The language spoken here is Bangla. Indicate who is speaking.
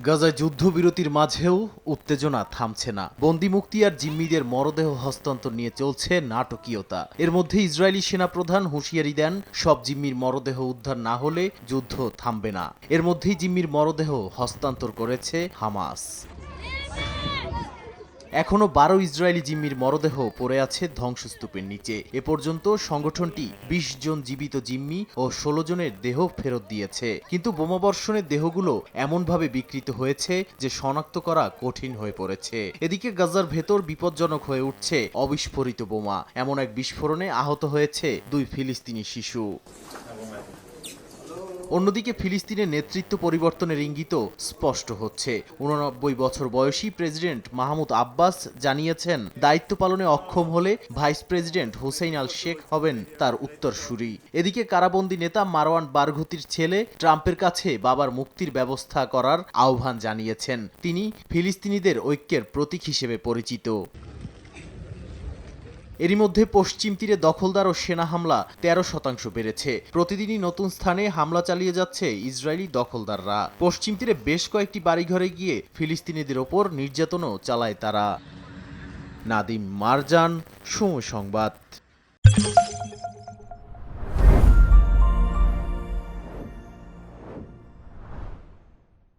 Speaker 1: গাজায় যুদ্ধবিরতির মাঝেও উত্তেজনা থামছে না। বন্দি মুক্তি আর জিম্মিদের মরদেহ হস্তান্তর নিয়ে চলছে নাটকীয়তা। এর মধ্যে ইসরায়েলি সেনাপ্রধান হুঁশিয়ারি দেন, সব জিম্মির মরদেহ উদ্ধার না হলে যুদ্ধ থামবে না। এর মধ্যেই জিম্মির মরদেহ হস্তান্তর করেছে হামাস। এখনও বারো ইসরায়েলি জিম্মির মরদেহ পড়ে আছে ধ্বংসস্তূপের নিচে। এ পর্যন্ত সংগঠনটি ২০ জন জীবিত জিম্মি ও ১৬ জনের দেহ ফেরত দিয়েছে। কিন্তু বোমাবর্ষণের দেহগুলো এমনভাবে বিকৃত হয়েছে যে শনাক্ত করা কঠিন হয়ে পড়েছে। এদিকে গাজার ভেতর বিপজ্জনক হয়ে উঠছে অবিস্ফোরিত বোমা। এমন এক বিস্ফোরণে আহত হয়েছে দুই ফিলিস্তিনি শিশু। অন্যদিকে ফিলিস্তিনের নেতৃত্ব পরিবর্তনের ইঙ্গিত স্পষ্ট হচ্ছে। উননব্বই বছর বয়সী প্রেসিডেন্ট মাহমুদ আব্বাস জানিয়েছেন, দায়িত্ব পালনে অক্ষম হলে vice president Hussein al Sheikh হবেন তার উত্তরসূরি। এদিকে কারাবন্দী নেতা মারওয়ান বারঘুতির ছেলে ট্রাম্পের কাছে বাবার মুক্তির ব্যবস্থা করার আহ্বান জানিয়েছেন। তিনি ফিলিস্তিনিদের ঐক্যের প্রতীক হিসেবে পরিচিত। এরই মধ্যে পশ্চিম তীরে দখলদার ও সেনা হামলা তেরো শতাংশ বেড়েছে। প্রতিদিনই নতুন স্থানে হামলা চালিয়ে যাচ্ছে ইসরায়েলি দখলদাররা। পশ্চিম তীরে বেশ কয়েকটি বাড়িঘরে গিয়ে ফিলিস্তিনিদের ওপর নির্যাতনও চালায় তারা। নাদিম মারজান, সময় সংবাদ।